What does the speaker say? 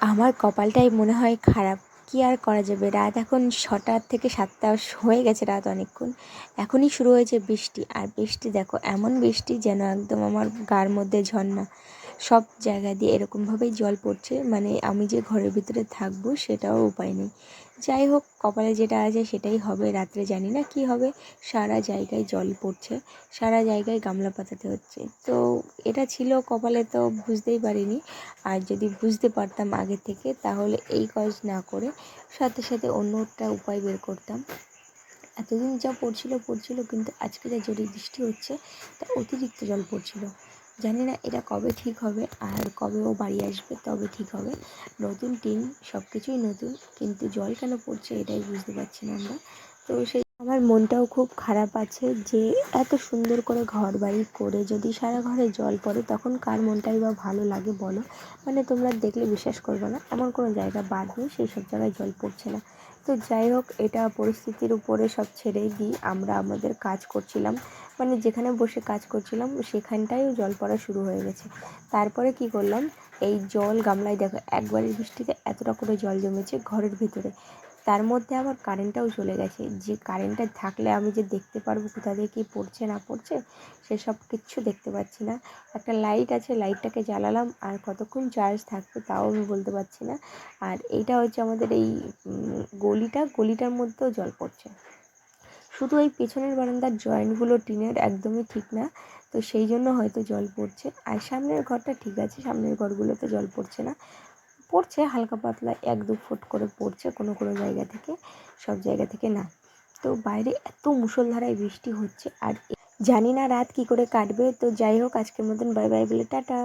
আমার কপালটাই মনে হয় খারাপ। কী আর করা যাবে? রাত এখন ছটার থেকে সাতটা হয়ে গেছে রাত অনেকক্ষণ। এখনই শুরু হয়েছে বৃষ্টি। আর বৃষ্টি দেখো, এমন বৃষ্টি যেন একদম আমার গার মধ্যে ঝর্ণা। সব জায়গা দিয়ে এরকমভাবেই জল পড়ছে। মানে আমি যে ঘরের ভিতরে থাকব সেটাও উপায় নেই। যাই হোক, কপালে যেটা আছে সেটাই হবে, রাত্রে জানি না কি হবে। সারা জায়গায় জল পড়ছে, সারা জায়গায় গামলা পাতাতে হচ্ছে। তো এটা ছিল কপালে তো বুঝতেই পারিনি। আর যদি বুঝতে পারতাম আগে থেকে, তাহলে এই কাজ না করে সাথে সাথে অন্য একটা উপায় বের করতাম। এতদিন যা পড়ছিল পড়ছিল, কিন্তু আজকে যা জোরে বৃষ্টি হচ্ছে, তা অতিরিক্ত জল পড়ছিল। জানি না এটা কবে ঠিক হবে আর কবে ও বাড়ি আসবে তবে ঠিক হবে। নতুন টিন সব কিছুই নতুন, কিন্তু জল কেন পড়ছে এটাই বুঝতে পারছি না আমরা। তো সেই আমার মনটাও খুব খারাপ আছে যে এত সুন্দর করে ঘর বাড়ি করে যদি সারা ঘরে জল পড়ে তখন কার মনটাই বা ভালো লাগে বলো? মানে তোমরা দেখলে বিশ্বাস করবে না, এমন কোনো জায়গা বাদ নেই, সেই সব জায়গায় জল পড়ছে না। তো যাই হোক, এটা পরিস্থিতির উপরে সব ছেড়ে দিই আমরা আমাদের কাজ করছিলাম। মানে যেখানে বসে কাজ করছিলাম সেখানটায়ও জল পড়া শুরু হয়ে গেছে। তারপরে কি করলাম? এই জল গামলায় দেখো একবারের বৃষ্টিতে এতটা করে জল জমেছে ঘরের ভিতরে। তার মধ্যে আবার কারেন্টটাও চলে গেছে। যে কারেন্টটা থাকলে আমি যে দেখতে পারব কোথা দিয়ে কী পড়ছে, না পড়ছে, সেসব কিচ্ছু দেখতে পাচ্ছি না। একটা লাইট আছে লাইটটাকে জ্বালালাম, আর কতক্ষণ চার্জ থাকবে তাও আমি বলতে পারছি না। আর এইটা হচ্ছে আমাদের এই গলিটা, গলিটার মধ্যেও জল পড়ছে। শুধু এই পেছনের বারান্দার জয়েন্টগুলো টিনের একদমই ঠিক না, তো সেই জন্য হয়তো জল পড়ছে। আর সামনের ঘরটা ঠিক আছে, সামনের ঘরগুলোতে জল পড়ছে না। পড়ছে, হালকা পাতলা এক দু ফুট করে পড়ছে কোনো কোনো জায়গা থেকে, সব জায়গা থেকে না। তো বাইরে এত মুসলধারায় বৃষ্টি হচ্ছে আর জানি না রাত কি করে কাটবে। তো যাই হোক, আজকের মতন বাই বাই বলে টাটা।